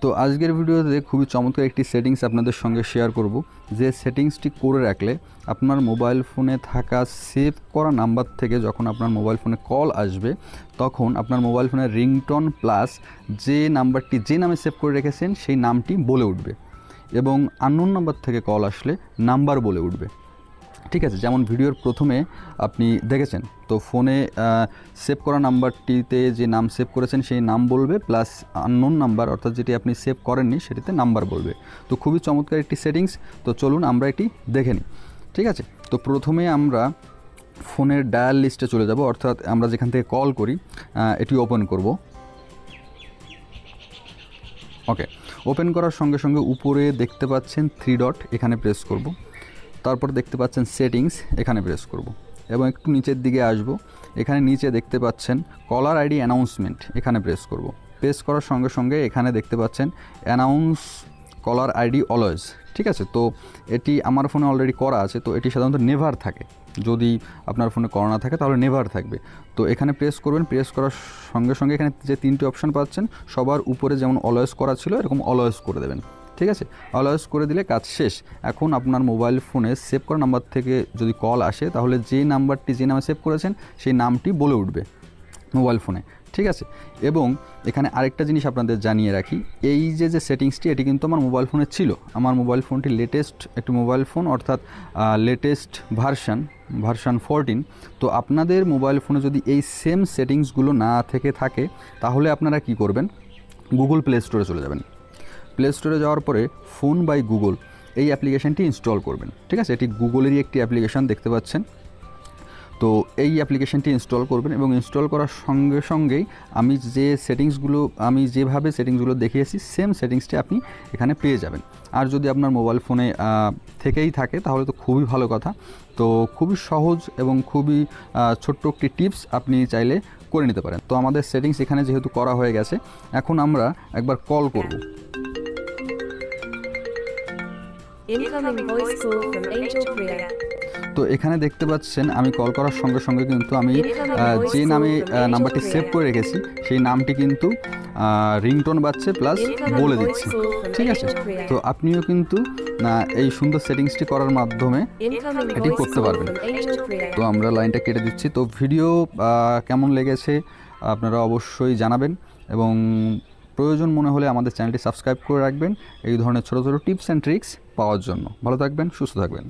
তো আজকের ভিডিওতে খুবই চমৎকার একটি সেটিংস আপনাদের সঙ্গে শেয়ার করব। যে সেটিংসটি করে রাখলে আপনার মোবাইল ফোনে থাকা সেভ করা নাম্বার থেকে যখন আপনার মোবাইল ফোনে কল আসবে তখন আপনার মোবাইল ফোনের রিংটন প্লাস যে নাম্বারটি যে নামে সেভ করে রেখেছেন সেই নামটি বলে উঠবে। এবং আননোন নাম্বার থেকে কল আসলে নাম্বার বলে উঠবে। ঠিক আছে, যেমন ভিডিওর প্রথমে আপনি দেখেছেন, তো ফোনে সেভ করা নাম্বারটিতে যে নাম সেভ করেছেন সেই নাম বলবে প্লাস আননোন নাম্বার অর্থাৎ যেটি আপনি সেভ করেননি সেটিতে নাম্বার বলবে। তো খুবই চমৎকার একটি সেটিংস তো চলুন আমরা এটি দেখে নিই। ঠিক আছে, তো প্রথমে আমরা ফোনের ডায়াল লিস্টে চলে যাব, অর্থাৎ আমরা যেখান থেকে কল করি এটি ওপেন করব। ওকে ওপেন করার সঙ্গে সঙ্গে উপরে দেখতে পাচ্ছেন থ্রি ডট এখানে প্রেস করব। তারপর দেখতে পাচ্ছেন সেটিংস এখানে প্রেস করব। এবং একটু নিচের দিকে আসব। এখানে নিচে দেখতে পাচ্ছেন কলার আইডি অ্যানাউন্সমেন্ট এখানে প্রেস করব। প্রেস করার সঙ্গে সঙ্গে এখানে দেখতে পাচ্ছেন অ্যানাউন্স কলার আইডি অলওয়েজ ঠিক আছে? তো এটি আমার ফোনে অলরেডি করা আছে, তো এটি সাধারণত নেভার থাকে। যদি আপনার ফোনে করা না থাকে, তাহলে নেভার থাকবে। তো এখানে প্রেস করবেন প্রেস করার সঙ্গে সঙ্গে এখানে যে তিনটি অপশন পাচ্ছেন, সবার উপরে যেমন অলওয়েজ করা ছিল, এরকম অলওয়েজ করে দেবেন। ঠিক আছে? অলওয়েজ করে দিলে কাজ শেষ। এখন আপনার মোবাইল ফোনে সেভ করা নাম্বার থেকে যদি কল আসে, তাহলে যে নাম্বারটি যে নামে সেভ করেছেন, সেই নামটি বলে উঠবে মোবাইল ফোনে ঠিক আছে? এবং এখানে আরেকটা জিনিস আপনাদের জানিয়ে রাখি। এই যে যে সেটিংসটি এটি কিন্তু আমার মোবাইল ফোনে ছিল। আমার মোবাইল ফোনটি লেটেস্ট একটি মোবাইল ফোন অর্থাৎ লেটেস্ট ভার্সান ভার্সান ফোরটিন তো আপনাদের মোবাইল ফোনে যদি এই সেম সেটিংসগুলো না থেকে থাকে, তাহলে আপনারা কি করবেন? গুগল প্লে স্টোরে চলে যাবেন। প্লে স্টোরে যাওয়ার পরে ফোন বাই গুগল এই অ্যাপ্লিকেশানটি ইনস্টল করবেন। ঠিক আছে? এটি গুগলেরই একটি অ্যাপ্লিকেশান দেখতে পাচ্ছেন। তো এই অ্যাপ্লিকেশনটি ইনস্টল করবেন এবং ইনস্টল করার সঙ্গে সঙ্গেই আমি যে সেটিংসগুলো, আমি যেভাবে সেটিংসগুলো দেখিয়েছি সেম সেটিংসটি আপনি এখানে পেয়ে যাবেন। আর যদি আপনার মোবাইল ফোনে থেকেই থাকে, তাহলে তো খুবই ভালো কথা। তো খুবই সহজ এবং খুবই ছোট্ট একটি টিপস আপনি চাইলে করে নিতে পারেন। তো আমাদের সেটিংস এখানে যেহেতু করা হয়ে গেছে, এখন আমরা একবার কল করব। তো এখানে দেখতে পাচ্ছেন আমি কল করার সঙ্গে সঙ্গে কিন্তু আমি যে নামে নাম্বারটি সেভ করে রেখেছি সেই নামটি কিন্তু রিংটোন বাজছে প্লাস বলে দিচ্ছে। ঠিক আছে? তো আপনিও কিন্তু এই সুন্দর সেটিংসটি করার মাধ্যমে এটি করতে পারবেন। তো আমরা লাইনটা কেটে দিচ্ছি। তো ভিডিও কেমন লেগেছে আপনারা অবশ্যই জানাবেন এবং প্রয়োজন মনে হলে আমাদের চ্যানেলটি সাবস্ক্রাইব করে রাখবেন। এই ধরনের ছোটো ছোটো টিপস অ্যান্ড ট্রিক্স পাওয়ার জন্য। ভালো থাকবেন সুস্থ থাকবেন।